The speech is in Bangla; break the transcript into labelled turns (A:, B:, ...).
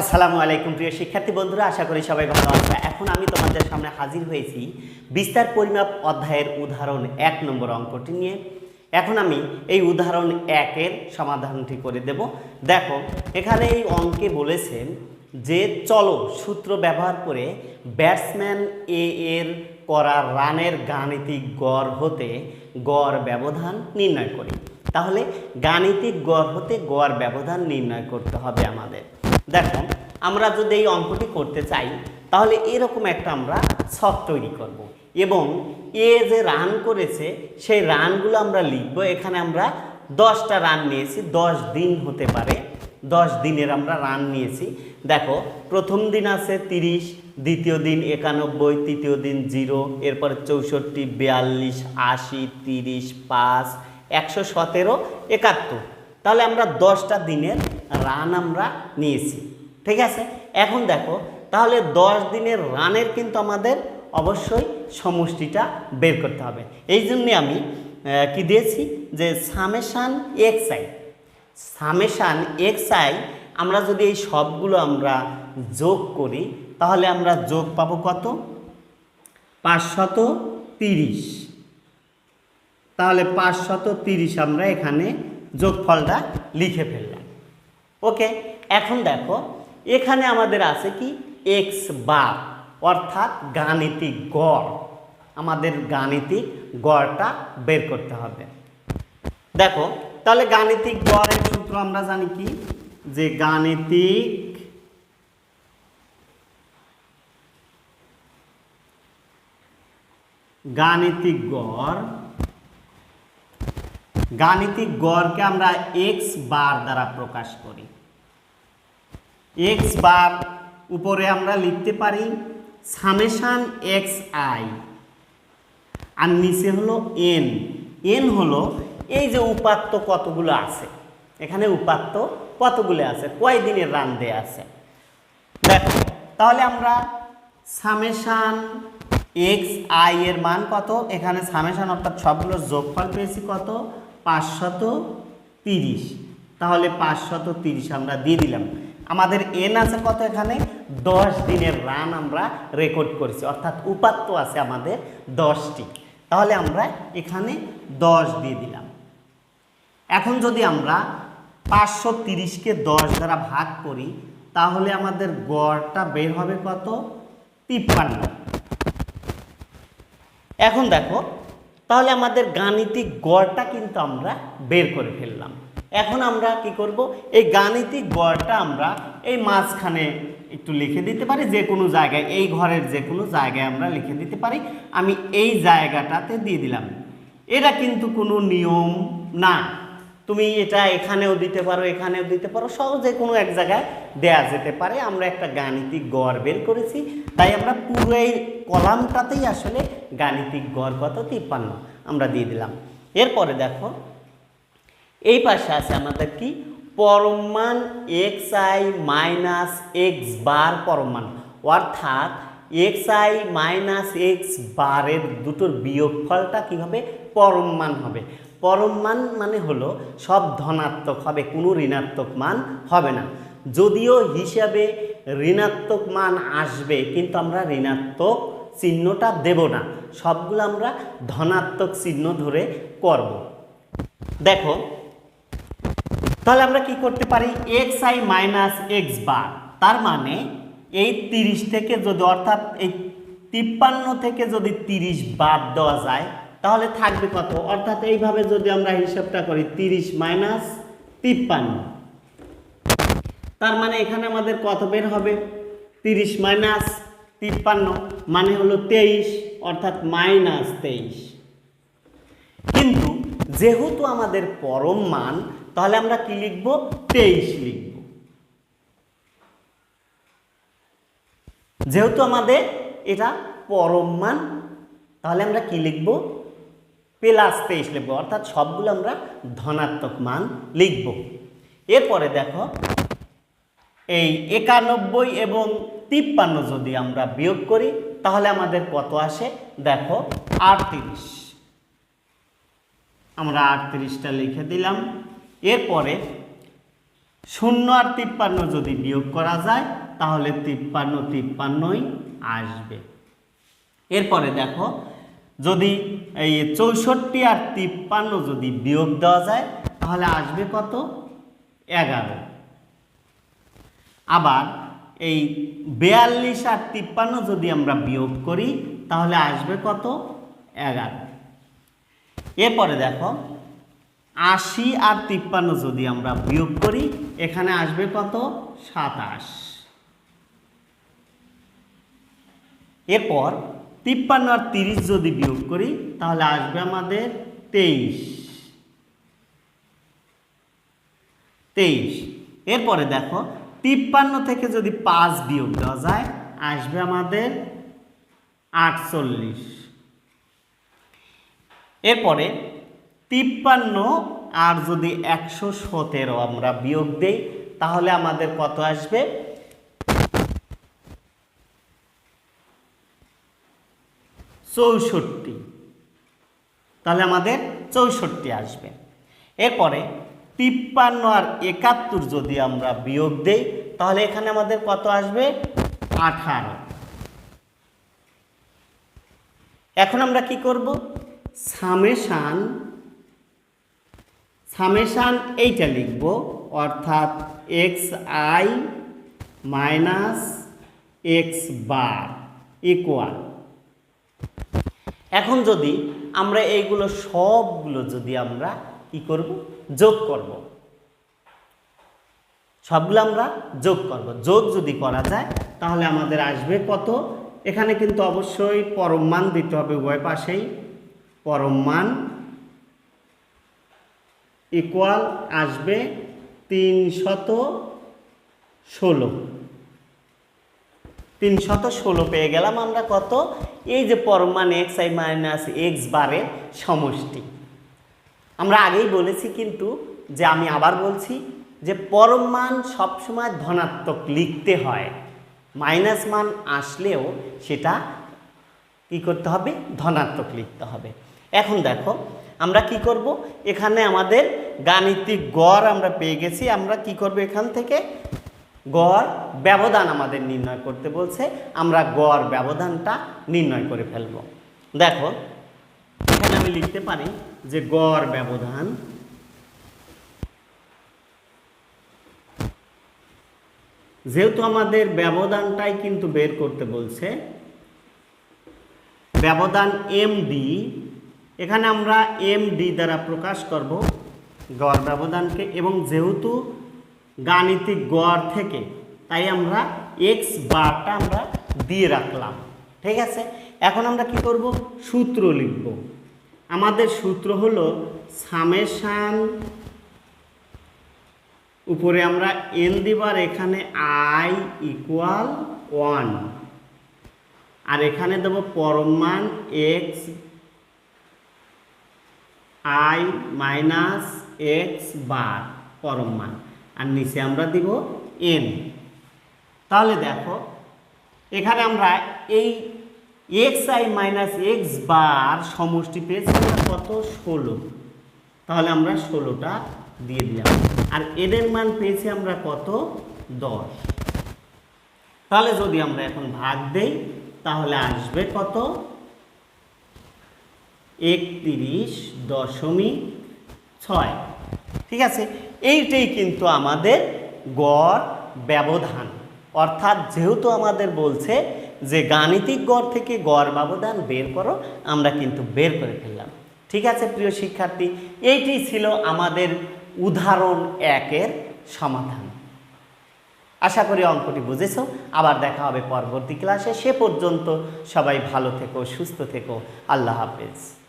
A: আসসালামু আলাইকুম প্রিয় শিক্ষার্থী বন্ধুরা, আশা করি সবাই ভালো আছে। এখন আমি তোমাদের সামনে হাজির হয়েছি বিস্তার পরিমাপ অধ্যায়ের উদাহরণ এক নম্বর অঙ্কটি নিয়ে। এখন আমি এই উদাহরণ একের সমাধানটি করে দেব। দেখো, এখানে এই অঙ্কে বলেছেন যে, চলো সূত্র ব্যবহার করে ব্যাটসম্যান এ এর করা রানের গাণিতিক গড় হতে গড় ব্যবধান নির্ণয় করি। তাহলে গাণিতিক গড় হতে গড় ব্যবধান নির্ণয় করতে হবে আমাদের। দেখো, আমরা যদি এই অঙ্কটি করতে চাই, তাহলে এরকম একটা আমরা ছক তৈরি করব। এবং এ যে রান করেছে, সেই রানগুলো আমরা লিখব। এখানে আমরা দশটা রান নিয়েছি, দশ দিন হতে পারে, দশ দিনের আমরা রান নিয়েছি। দেখো, প্রথম দিন আছে তিরিশ, দ্বিতীয় দিন একানব্বই, তৃতীয় দিন জিরো, এরপরে চৌষট্টি, বিয়াল্লিশ, আশি, তিরিশ, পাঁচ, একশো সতেরো, একাত্তর। তাহলে আমরা দশটা দিনের রান আমরা নিয়েছি। ঠিক আছে? এখন দেখো, তাহলে দশ দিনের রানের কিন্তু আমাদের অবশ্যই সমষ্টিটা বের করতে হবে। এই জন্যে আমি কি দিয়েছি? যে summation X I summation X I আমরা যদি এই সবগুলো আমরা যোগ করি, তাহলে আমরা যোগ পাবো কত? পাঁচশত তিরিশ। তাহলে পাঁচশত তিরিশ আমরা এখানে যোগফলটা লিখে ফেললাম। ওকে এখন দেখো, এখানে আমাদের আছে কি? এক্স বার অর্থাৎ গাণিতিক গড়। আমাদের গাণিতিক গড়টা বের করতে হবে। দেখো, তাহলে গাণিতিক গড়ের সূত্র আমরা জানি কি? যে গাণিতিক গাণিতিক গড় গাণিতিক গড়কে আমরা এক্স বার দ্বারা প্রকাশ করি। এক্স বার উপরে আমরা লিখতে পারি সামেশান এক্স আই আর নিচে হলো এন এন হলো এই যে উপাত্ত কতগুলো আছে, এখানে উপাত্ত কতগুলো আছে কয় দিনের রান দেয়া আছে। দেখো, তাহলে আমরা সামেশান এক্স আই এর মান কত? এখানে সামেশান অর্থাৎ সবগুলো যোগফল পেয়েছি কত? পাঁচশত তিরিশ। তাহলে পাঁচশত তিরিশ আমরা দিয়ে দিলাম। আমাদের এন আছে কত এখানে? দশ দিনের রান আমরা রেকর্ড করেছি। অর্থাৎ উপাত্ত আছে আমাদের দশটি। তাহলে আমরা এখানে দশ দিয়ে দিলাম। এখন যদি আমরা পাঁচশো তিরিশকে দশ দ্বারা ভাগ করি, তাহলে আমাদের গড়টা বের হবে কত? তিপ্পান্ন। এখন দেখো তাহলে আমাদের গাণিতিক গড়টা কিন্তু আমরা বের করে ফেললাম। এখন আমরা কি করব? এই গাণিতিক গড়টা আমরা এই মাঝখানে একটু লিখে দিতে পারি, যে কোনো জায়গায়, এই ঘরের যে কোনো জায়গায় আমরা লিখে দিতে পারি। আমি এই জায়গাটাতে দিয়ে দিলাম। এটা কিন্তু কোনো নিয়ম না। তুমি এটা এখানেও দিতে পারো, এখানেও দিতে পারো, সহজে কোনো এক জায়গায় দেয়া যেতে পারে। আমরা একটা গাণিতিক গড় বের করেছি। তাই আমরা পুরো এই কলামটাতেই আসলে গাণিতিক গড় কত? তিপ্পান্ন। আমরা দিয়ে দিলাম। এরপরে দেখো, এই পাশে আছে আমাদের কি? পরমান X I minus X bar পরমান অর্থাৎ এক্স আই মাইনাস এক্স বারের দুটোর বিয়োগফলটা কী হবে পরমান হবে। পরমান মানে হলো সব ধনাত্মক হবে, কোনো ঋণাত্মক মান হবে না। যদিও হিসাবে ঋণাত্মক মান আসবে, কিন্তু আমরা ঋণাত্মক চিহ্নটা দেব না। সবগুলো আমরা ধনাত্মক চিহ্ন ধরে করব। দেখো, তাহলে আমরা কি করতে পারি? X I minus X bar তার মানে এই তিরিশ থেকে যদি, অর্থাৎ এই তিপ্পান্ন থেকে যদি তিরিশ বাদ দেওয়া যায় তাহলে থাকবে কত? অর্থাৎ এইভাবে যদি আমরা হিসাবটা করি, তিরিশ মাইনাস তিপ্পান্ন। তার মানে এখানে আমাদের কত বের হবে? তিরিশ মাইনাস তিপ্পান্ন মানে হলো তেইশ, অর্থাৎ মাইনাস তেইশ। কিন্তু যেহেতু আমাদের পরম মান, তাহলে আমরা কি লিখব? তেইশ লিখব। যেহেতু আমাদের এটা পরম মান, তাহলে আমরা কি লিখব? প্লাস তেইশ লিখব, অর্থাৎ সবগুলো আমরা ধনাত্মক মান লিখব। এরপরে দেখো, এই একানব্বই এবং তিপ্পান্ন যদি আমরা বিয়োগ করি, তাহলে আমাদের কত আসে? দেখো, আটত্রিশ। আমরা আটত্রিশটা লিখে দিলাম। এরপরে শূন্য আর তিপ্পান্ন যদি বিয়োগ করা যায়, তাহলে তিপ্পান্ন তিপ্পান্নই আসবে। এরপরে দেখো যদি এই চৌষট্টি আর তিপ্পান্ন যদি বিয়োগ দেওয়া যায়, তাহলে আসবে কত? এগারো। আবার এই বেয়াল্লিশ আর তিপ্পান্ন যদি আমরা বিয়োগ করি, তাহলে আসবে কত? এগারো। এরপরে দেখো, আশি আর তিপ্পান্ন যদি আমরা বিয়োগ করি, এখানে আসবে কত? সাতাশ। এরপর তিপ্পান্ন আর তিরিশ যদি বিয়োগ করি, তাহলে আসবে আমাদের তেইশ। তেইশ। এরপরে দেখো, তিপ্পান্ন থেকে যদি পাঁচ বিয়োগ দেওয়া যায়, আসবে আমাদের আটচল্লিশ। এরপরে তিপ্পান্ন আর যদি একশো সতেরো আমরা বিয়োগ দেই, তাহলে আমাদের কত আসবে? চৌষট্টি। তাহলে আমাদের চৌষট্টি আসবে। এরপরে তিপ্পান্ন আর একাত্তর যদি আমরা বিয়োগ দেই, তাহলে এখানে আমাদের কত আসবে? আঠারো। এখন আমরা কি করব? সামেশান সামেশান এইটা লিখব, অর্থাৎ X I minus X bar, equal. এখন যদি আমরা এইগুলো সবগুলো যদি আমরা কি করব? যোগ করব। সবগুলো আমরা যোগ করব। যোগ যদি করা যায়, তাহলে আমাদের আসবে কত? এখানে কিন্তু অবশ্যই পরম মান দিতে হবে উভয় পাশেই। পরম মান ইকুয়াল আসবে তিনশত ষোলো। তিনশত ষোলো পেয়ে গেলাম। আমরা কত? এই যে পরমান এক্স আই মাইনাস এক্স বারের সমষ্টি। আমরা আগেই বলেছি কিন্তু যে আমি আবার বলছি যে পরম মান সবসময় ধনাত্মক লিখতে হয়। মাইনাস মান আসলেও সেটা কি করতে হবে? ধনাত্মক লিখতে হবে। এখন দেখো, আমরা কি করব? এখানে আমাদের গাণিতিক গড় আমরা পেয়ে গেছি। আমরা কি করব এখান থেকে? গড় ব্যবধান আমাদের নির্ণয় করতে বলছে, আমরা গড় ব্যবধানটা নির্ণয় করে ফেলব। দেখো, এখানে আমি লিখতে পারি যে গড় ব্যবধান যেহেতু আমাদের ব্যবধানটাই কিন্তু বের করতে বলছে, ব্যবধান এম ডি এখানে আমরা এম ডি দ্বারা প্রকাশ করব গড় ব্যবধানকে এবং যেহেতু গাণিতিক গড় থেকে। তাই আমরা এক্স বারটা আমরা দিয়ে রাখলাম। ঠিক আছে? এখন আমরা কি করব? সূত্র লিখব। আমাদের সূত্র হলো সামেশান উপরে আমরা এন দিবার এখানে আই ইকুয়াল ওয়ান আর এখানে দেব পরমান X I minus X bar পরম মান। আর নিচে আমরা দিব এন তাহলে দেখো, এখানে আমরা এই X I minus X bar সমষ্টি পেয়েছি কত? ষোলো। তাহলে আমরা ষোলোটা দিয়ে দিলাম। আর এদের মান পেয়েছি আমরা কত? দশ। তাহলে যদি আমরা এখন ভাগ দেই, তাহলে আসবে কত? একত্রিশ দশমিক ছয়। ঠিক আছে? এইটাই কিন্তু আমাদের গড় ব্যবধান। অর্থাৎ যেহেতু আমাদের বলছে যে গাণিতিক গড় থেকে গড় ব্যবধান বের করো, আমরা কিন্তু বের করে ফেললাম। ঠিক আছে, প্রিয় শিক্ষার্থী? এইটি ছিল আমাদের উদাহরণ একের সমাধান। আশা করি অঙ্কটি বুঝেছ। আবার দেখা হবে পরবর্তী ক্লাসে। সে পর্যন্ত সবাই ভালো থেকো, সুস্থ থেকো। আল্লাহ হাফেজ।